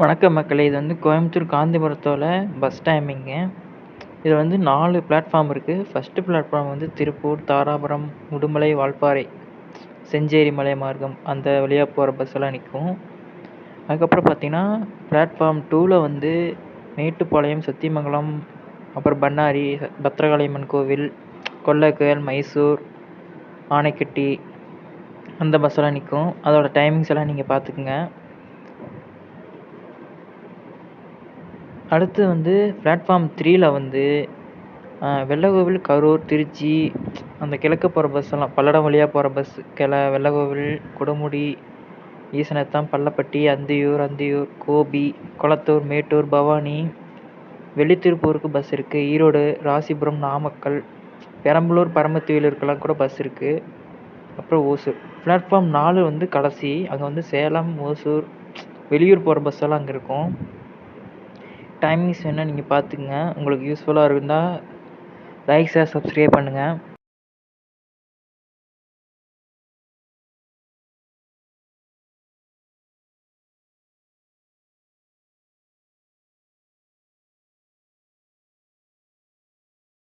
வணக்கம் மக்களே இது வந்து கோயம்புத்தூர் காந்திபுரத்தோட பஸ் டைமிங்கு இதில் வந்து நாலு பிளாட்ஃபார்ம் இருக்குது ஃபஸ்ட்டு பிளாட்ஃபார்ம் வந்து திருப்பூர் தாராபுரம் உடுமலை வால்பாறை செஞ்சேரி மலை மார்க்கம். அந்த வழியாக போகிற பஸ்ஸெல்லாம் நிற்கும் அதுக்கப்புறம் பார்த்தீங்கன்னா பிளாட்ஃபார்ம் டூவில் வந்து மேட்டுப்பாளையம் சத்தியமங்கலம் அப்புறம் பண்ணாரி பத்திரகாளியம்மன் கோவில் கொல்லைக்கல் மைசூர் ஆனைக்கட்டி அந்த பஸ்ஸெல்லாம் நிற்கும் அதோட டைமிங்ஸ் எல்லாம் நீங்கள் பார்த்துக்குங்க அடுத்து வந்து பிளாட்ஃபார்ம் த்ரீயில் வந்து வெள்ளக்கோவில் கரூர் திருச்சி அந்த கிழக்கு போகிற பஸ்ஸெல்லாம் பல்லடம் வழியாக போகிற பஸ் கிள வெள்ளகோவில் கொடுமுடி ஈசனத்தம் பள்ளப்பட்டி அந்தியூர் அந்தியூர் கோபி கொளத்தூர் மேட்டூர் பவானி வெள்ளித்திருப்பூருக்கு பஸ் இருக்குது ஈரோடு ராசிபுரம் நாமக்கல் பெரம்பலூர் பரமத்திவேலூருக்கெல்லாம் கூட பஸ் இருக்குது அப்புறம் ஓசூர். பிளாட்ஃபார்ம் நாலு வந்து கடைசி. அங்கே வந்து சேலம் ஓசூர் வெளியூர் போகிற பஸ்ஸெல்லாம் அங்கே இருக்கும். டைமிங்ஸ் வேணால் நீங்கள் பார்த்துக்குங்க. உங்களுக்கு யூஸ்ஃபுல்லாக இருந்தால் லைக் ஷேர் சப்ஸ்கிரைப் பண்ணுங்கள்